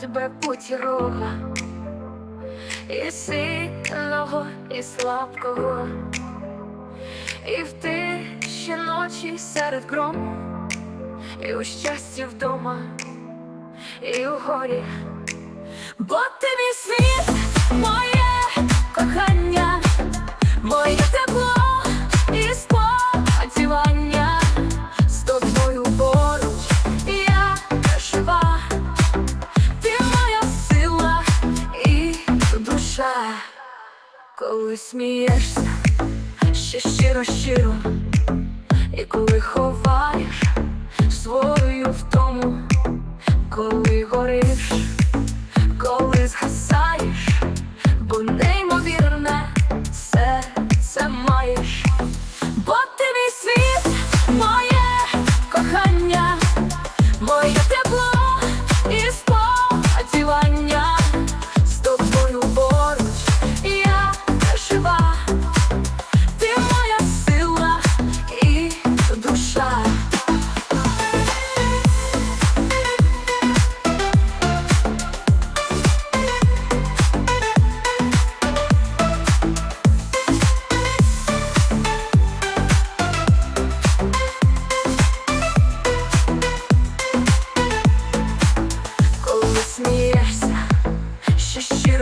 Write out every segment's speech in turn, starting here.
тебе рога. І сильного, і слабкого, і в тиші ночі серед грому, і у щасті вдома, і у горі. Бо ти мій світ, моє кохання, коли смієшся, ще щиро щиро, і коли ховаєш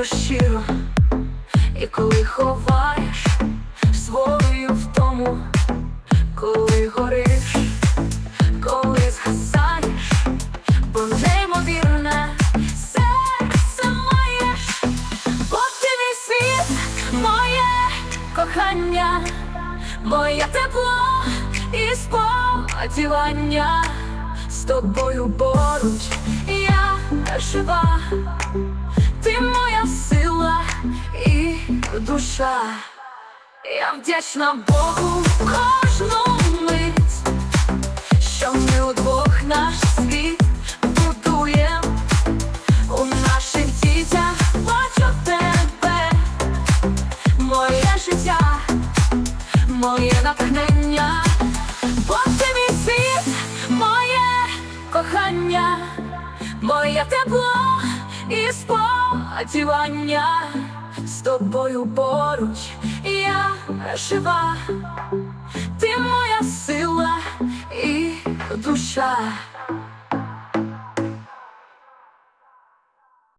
щиро і коли ховаєш свою втому, коли гориш, коли згасаєш, бо неймовірне серце маєш, бо ти мій світ, моє кохання, моє тепло і сподівання з тобою поруч. Я жива, ти моя сила і душа. Я вдячна Богу кожну мить, що ми удвох наш світ будуєм. У наших дітях бачу тебе, моє життя, моє натхнення, бо ти мій світ, моє кохання, моє тепло і сподівання з тобою поруч я жива, ти моя сила і душа.